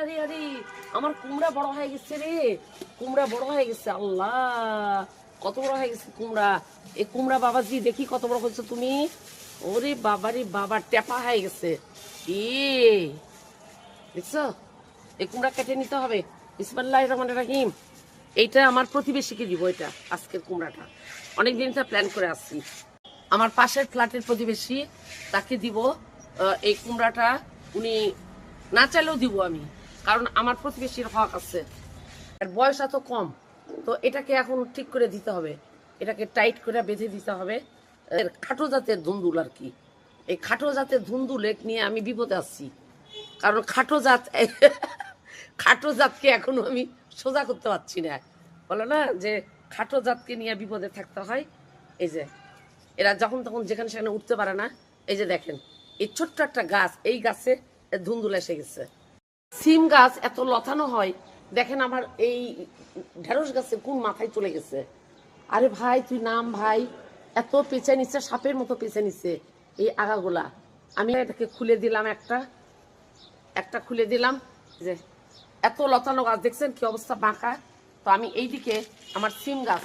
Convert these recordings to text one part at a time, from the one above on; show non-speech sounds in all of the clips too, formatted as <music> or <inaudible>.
আরে আরে, আমার কুমড়া বড় হয়ে গেছে রে। কুমড়া বড় হয়ে গেছে, আল্লাহ। কত বড় হয়ে গেছে কুমড়া। এই কুমড়া বাবাজি, দেখি কত বড় হয়েছে তুমি। ওরে বাবারে বাবা, টেপা হয়ে গেছে। এ, দেখছ? এই কুমড়া কেটে নিতে হবে। বিসমাল্লাহ রহমান রাহিম। এইটা আমার প্রতিবেশীকে দিব এটা, আজকের কুমড়াটা। অনেকদিন তো প্ল্যান করে আসছি। আমার পাশের ফ্ল্যাটের প্রতিবেশী, তাকে দিব এই কুমড়াটা উনি না চাইলেও দিব আমি, কারণ আমার প্রতিবেশীর হক আছে। আর বয়স এত কম, তো এটাকে এখন ঠিক করে দিতে হবে। এটাকে টাইট করে বেঁধে দিতে হবে। এর খাটো জাতের ধুন্দুল আর কি। এই খাটো জাতের ধুন্দুল নিয়ে আমি বিপদে আসছি কারণ খাটো জাত, <laughs> খাটো জাতকে এখনও আমি সোজা করতে পারছি না। বলো না যে খাটো জাতকে নিয়ে বিপদে থাকতে হয়। এই যে, এরা যখন তখন যেখানে সেখানে উঠতে পারে না। এই যে দেখেন এই ছোট্ট একটা গাছ, এই গাছে ধুন্দুল এসে গেছে। সিম গাছ এত লতানো হয়, দেখেন আমার এই ঢেঁড়স গাছে কোন মাথায় চলে গেছে। আরে ভাই, তুই নাম ভাই, এত পেঁচে নিচ্ছে, সাপের মতো পেঁচে নিচ্ছে এই আগাগুলা। আমি এটাকে খুলে দিলাম একটা একটা খুলে দিলাম যে এত লতানো গাছ, দেখছেন কি অবস্থা বাঁকা? তো আমি এইদিকে আমার সিম গাছ,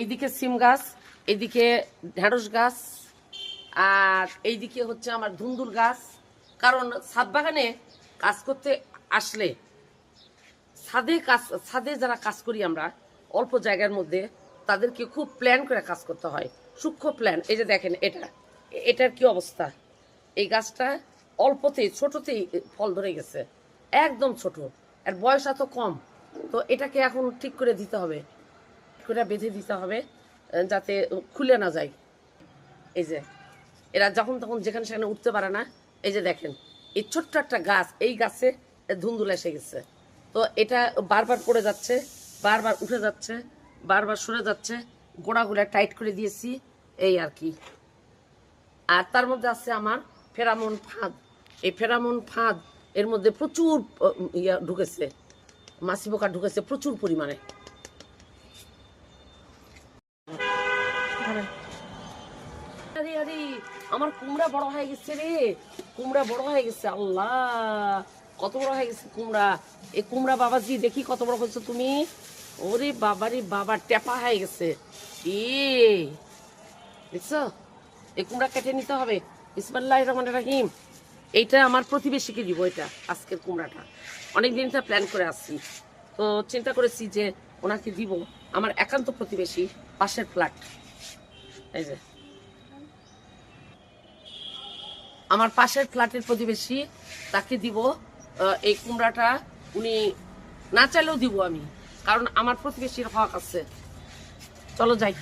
এইদিকে সিম গাছ, এইদিকে ঢেঁড়স গাছ আর এইদিকে হচ্ছে আমার ধুন্দুল গাছ। কারণ ছাদ বাগানে কাজ করতে আসলে ছাদে কাজ, ছাদে যারা কাজ করি আমরা, অল্প জায়গার মধ্যে তাদেরকে খুব প্ল্যান করে কাজ করতে হয়। সূক্ষ্ম প্ল্যান এই যে দেখেন এটা, এটার কি অবস্থা? এই গাছটা অল্পতেই, ছোটতেই ফল ধরে গেছে, একদম ছোট, আর বয়স এত কম। তো এটাকে এখন ঠিক করে দিতে হবে করে বেঁধে দিতে হবে, যাতে খুলে না যায়। এই যে এরা যখন তখন যেখানে সেখানে উঠতে পারে না, এই যে দেখেন, এই ছোট্ট একটা গাছ, এই গাছে ধুন্দুল এসে গেছে। তো এটা বারবার পড়ে যাচ্ছে, বারবার উঠে যাচ্ছে, বারবার সরে যাচ্ছে, গোড়াগুলো টাইট করে দিয়েছি, এই আর কি। আর তার মধ্যে আছে আমার ফেরামন ফাঁদ। এই ফেরামন ফাঁদ, এর মধ্যে প্রচুর ইয়া ঢুকেছে, মাছি পোকা ঢুকেছে প্রচুর পরিমাণে। আরে আরে, আমার কুমড়া বড় হয়ে গেছে রে। কুমড়া বড় হয়ে গেছে, আল্লাহ। কত বড় হয়ে গেছে কুমড়া। এই কুমড়া বাবাজি, দেখি কত বড় হয়েছে তুমি। ওরে বাবারে বাবা, টেপা হয়ে গেছে। এ, দেখছ? এই কুমড়া কেটে নিতে হবে। ইসমাল্লাহ রহমান রাহিম। এইটা আমার প্রতিবেশীকে দিব এটা, আজকের কুমড়াটা। অনেকদিন তো প্ল্যান করে আসছি। তো চিন্তা করেছি যে ওনাকে দিব। আমার একান্ত প্রতিবেশী, পাশের ফ্ল্যাট এই যে। আমার পাশের ফ্ল্যাটের প্রতিবেশী, তাকে দিব এই কুমড়াটা উনি না চাইলেও দিব আমি, কারণ আমার প্রতিবেশীর হক আছে। চলো যাই।